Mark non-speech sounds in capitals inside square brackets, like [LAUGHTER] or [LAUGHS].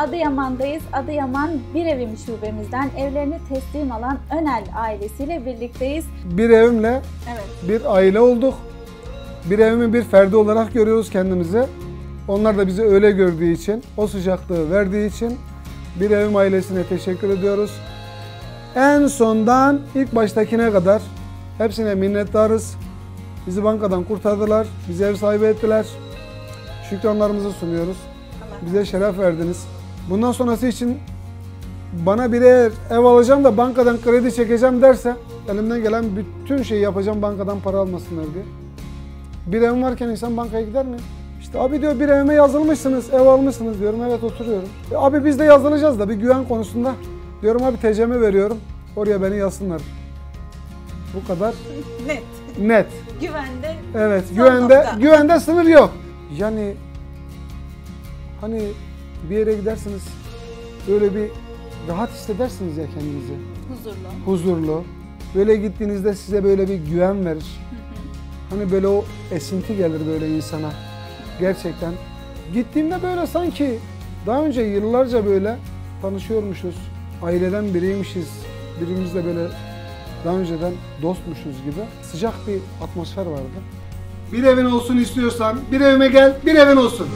Adıyaman Bir Evim şubemizden evlerini teslim alan Önel ailesiyle birlikteyiz. Bir evimle Evet. bir aile olduk. Bir evimin bir ferdi olarak görüyoruz kendimizi. Onlar da bizi öyle gördüğü için, o sıcaklığı verdiği için bir evim ailesine teşekkür ediyoruz. En sondan ilk baştakine kadar hepsine minnettarız. Bizi bankadan kurtardılar, bizi ev sahibi ettiler. Şükranlarımızı sunuyoruz. Bize şeref verdiniz. Bundan sonrası için bana bir eğer ev alacağım da bankadan kredi çekeceğim derse elimden gelen bütün şeyi yapacağım bankadan para almasınlar diye. Bir evim varken insan bankaya gider mi? İşte abi diyor bir evime yazılmışsınız, ev almışsınız diyorum. Evet oturuyorum. E, abi biz de yazılacağız da bir güven konusunda. Diyorum abi TC'mi veriyorum. Oraya beni yazsınlar. Bu kadar [LAUGHS] Net. net. Güvende. Evet, güvende nokta. güvende sınır yok. Yani hani bir yere gidersiniz böyle bir rahat hissedersiniz ya kendinizi. Huzurlu. Huzurlu. Böyle gittiğinizde size böyle bir güven verir. Hani böyle o esinti gelir böyle insana. Gerçekten. Gittiğimde böyle sanki daha önce yıllarca böyle tanışıyormuşuz. Aileden biriymişiz. Birimizle böyle daha önceden dostmuşuz gibi sıcak bir atmosfer vardı. Bir evin olsun istiyorsan bir evime gel, bir evin olsun.